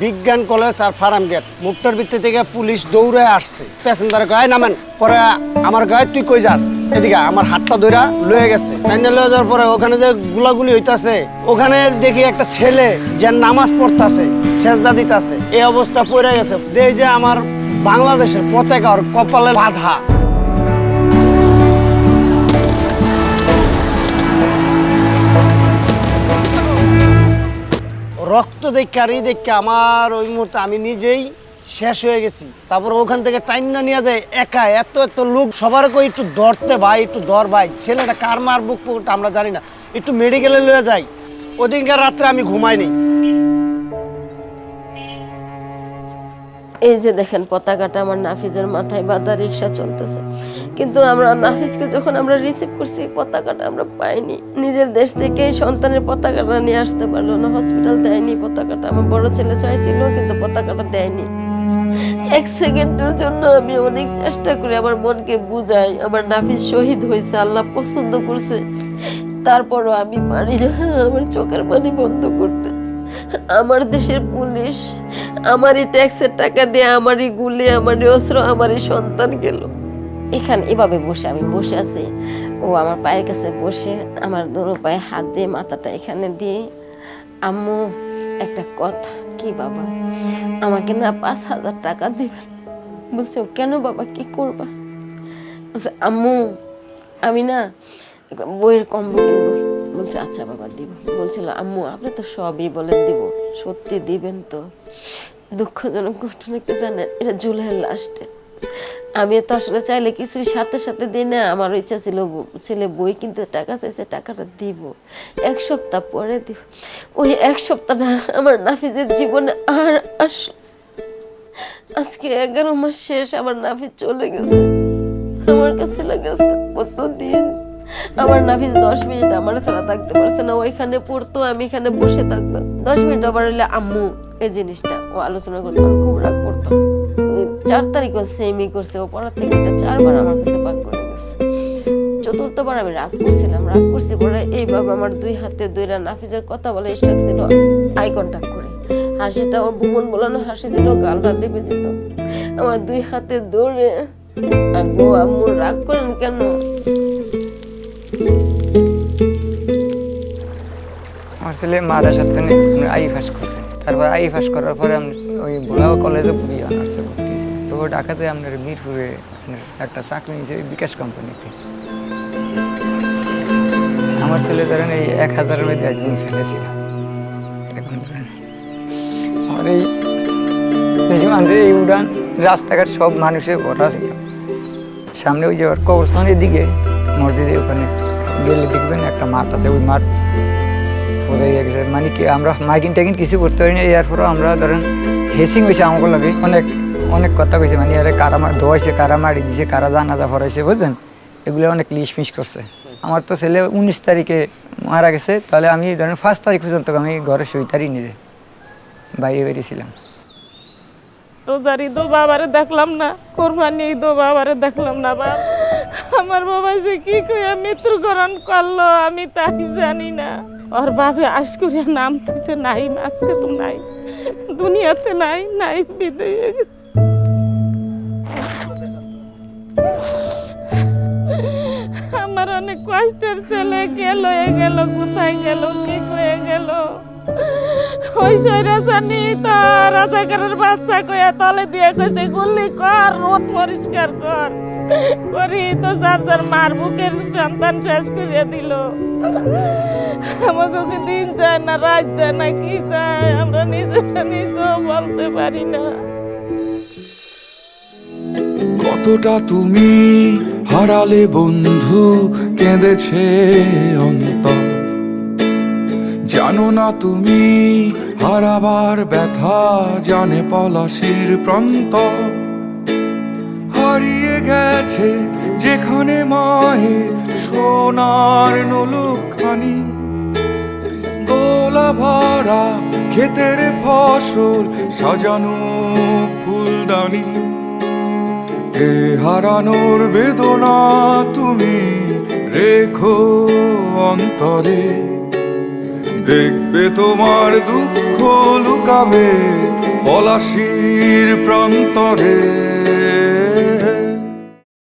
বিজ্ঞান কলেজ আর farm gate. মুক্তার ভিত্তি থেকে পুলিশ দৌড়ে আসছে। প্যাসেঞ্জার গায়ে নামেন, পরে আমার গায়ে তুই কই যাস? এদিকে আমার হাতটা ধইরা লয়ে গেছে। লয়ে যাওয়ার পরে ওখানে যে গুলাগুলি হইতাছে, ওখানে দেখি একটা ছেলে যে নামাজ পড়তাছে, সেজদা দিতাছে। এই অবস্থা পড়ে গেছে। দেই যে আমার বাংলাদেশের পতাকা ওর কপালে বাধা। রক্ত দেখে এই দেখে আমার ওই মুহূর্তে আমি নিজেই শেষ হয়ে গেছি। তারপর ওখান থেকে টাইনা নিয়ে যায় একা, এত এত লোক, সবার কই একটু ধরতে ভাই, একটু ধর ভাই। ছেলেটা কার মার বুক আমরা জানি না, একটু মেডিকেলে লয়ে যাই ওদিনকার রাত্রে আমি ঘুমাইনি। এই যে দেখেন, পতাকাটা আমার নাফিজের মাথায় বাঁধা রিক্সা চলতেছে। কিন্তু আমরা নাফিজকে যখন আমরা রিসিভ করছি, পতাকাটা আমরা পাইনি। নিজের দেশ থেকে সন্তানের পতাকাটা নিয়ে আসতে পারল না হসপিটাল দেয়নি, পতাকাটা। আমার বড় ছেলে চাইছিল, কিন্তু পতাকাটা দেয়নি। এক সেকেন্ডের জন্য আমি অনেক চেষ্টা করি আমার মনকে বুঝাই, আমার নাফিজ শহীদ হয়েছে, আল্লাহ পছন্দ করছে। তারপরও আমি পারি না, আমার চোখের পানি বন্ধ করতে। আমার দেশের পুলিশ আমারই ট্যাক্সের টাকা দিয়ে, আমারই গুলি, আমারই অস্ত্র, আমারই সন্তান গেল। এখানে এভাবে বসে আমি বসে আছি। ও আমার পায়ের কাছে বসে, আমার দোনো পায়ে হাত দিয়ে মাথাটা এখানে দিয়ে, আম্মু, একটা কথা, কি বাবা? আমাকে না পাঁচ হাজার টাকা দিবেন। বলছে, "ও কেন বাবা, কি করবা? বলছে, আম্মু, আমি না বইয়ের কম্বো কিনবো। বলছে আচ্ছা বাবা, দিব। বলছিল, আম্মু, আপনি তো সবই বলেন, দিব। সত্যি দিবেন তো? দুঃখজনক ঘটনা কি জানেন? এটা জুলাইয়ের লাস্টে আমি তো আসলে চাইলে কিছুই সাথে সাথে দিই না। আমার ইচ্ছা ছিল ছেলে বই কিনতে টাকা চাইছে, টাকাটা দিব। এক সপ্তাহ পরে দিব। ওই এক সপ্তাহটা আমার নাফিজের জীবনে আর আস, আজকে এগারো মাস শেষ, আমার নাফিজ চলে গেছে। আমার কাছে লাগেছে কতদিন আমার নাফিস দশ মিনিট আমার ছাড়া থাকতে পারছে না ওইখানে পড়তো, আমি এখানে বসে থাকতাম। দশ মিনিট আবার হলে আম্মু এই জিনিসটা, ও আলোচনা করতো, আমি খুব রাগ করতাম। চার তারিখও সেমই করছে, ও পড়ার থেকে এটা চারবার আমার কাছে বাক করে গেছে। চতুর্থবার আমি রাগ করছিলাম, রাগ করছি পরে এইভাবে আমার দুই হাতে দুইটা নাফিজের কথা বলে স্টাক ছিল আই কন্ট্যাক্ট করে। হাসিটা ওর বুমন বলানো হাসি ছিল গালটা লেপে যেত আমার দুই হাতে দৌড়ে আম্মু, রাগ করেন কেন? ছেলে মাদ্রাসার থেকে আই ফাঁস করছে। তারপর আই ফাঁস করার পরে আমি ওই ভোলাও কলেজে পড়ি অনার্সে ভর্তি তো ঢাকাতে আপনার মিরপুরে একটা চাকরি নিয়েছে বিকাশ কোম্পানিতে। আমার ছেলে ধরেন এই এক হাজারের মধ্যে একজন ছেলে ছিল। ধরেন আমার এই আমাদের এই উড়ান, রাস্তাঘাট সব মানুষের ভরা ছিল। সামনে ওই যে কবরস্থানের দিকে মসজিদে ওখানে গেলে দেখবেন একটা মাঠ আছে, ওই মাঠ বোঝাই গেছে মানে কি, আমরা মাইকিং টাইকিং কিছু করতে পারি না এরপরও আমরা ধরেন হেসিং হয়েছে আমাকে লাগে। অনেক অনেক কথা কইছে মানে আরে কারা ধোয়াইছে কারা মারি দিছে, কারা জানাজা ফরাইছে বুঝলেন এগুলো অনেক লিশ মিস করছে। আমার তো ছেলে উনিশ তারিখে মারা গেছে, তাহলে আমি ধরেন ফার্স্ট তারিখ পর্যন্ত আমি ঘরে সইতারই নিজে বাইরে বেরিয়েছিলাম। রোজার ঈদও বাবারে দেখলাম না কোরবানি ঈদও বাবারে দেখলাম না বাবা আমার বাবা যে কি করে মৃত্যুবরণ করল, আমি তাই জানি না। ওর বাবে আশ করে নাম তুছে নাই, আজকে তো নাই। দুনিয়াতে নাই নাই বিদায় গেছে। আমার অনেক কষ্টের ছেলে, গেল, এ গেল, কোথায় গেল, কি হয়ে গেল? ওই সৈরা জানি তা রাজাকারের বাচ্চা কইয়া তলে দিয়ে কইছে, গুল্লি কর রোড পরিষ্কার কর। করি তো যার যার মার বুকের সন্তান শেষ করিয়া দিল। আমাকে দিন যায় না, রাত যায় না, কি যায়, আমরা নিজেরা নিজেও বলতে পারি না। কতটা তুমি হারালে বন্ধু, কেঁদেছে অন্তর। জানো না তুমি হারাবার ব্যথা, জানে পলাশির প্রান্ত গেছে, যেখানে মায়ের সোনার নলুখানি গোলা ভরা ক্ষেতের ফসল সাজানো ফুলদানি। এ হারানোর বেদনা তুমি রেখো অন্তরে। দেখবে তোমার দুঃখ লুকাবে পলাশির প্রান্তরে।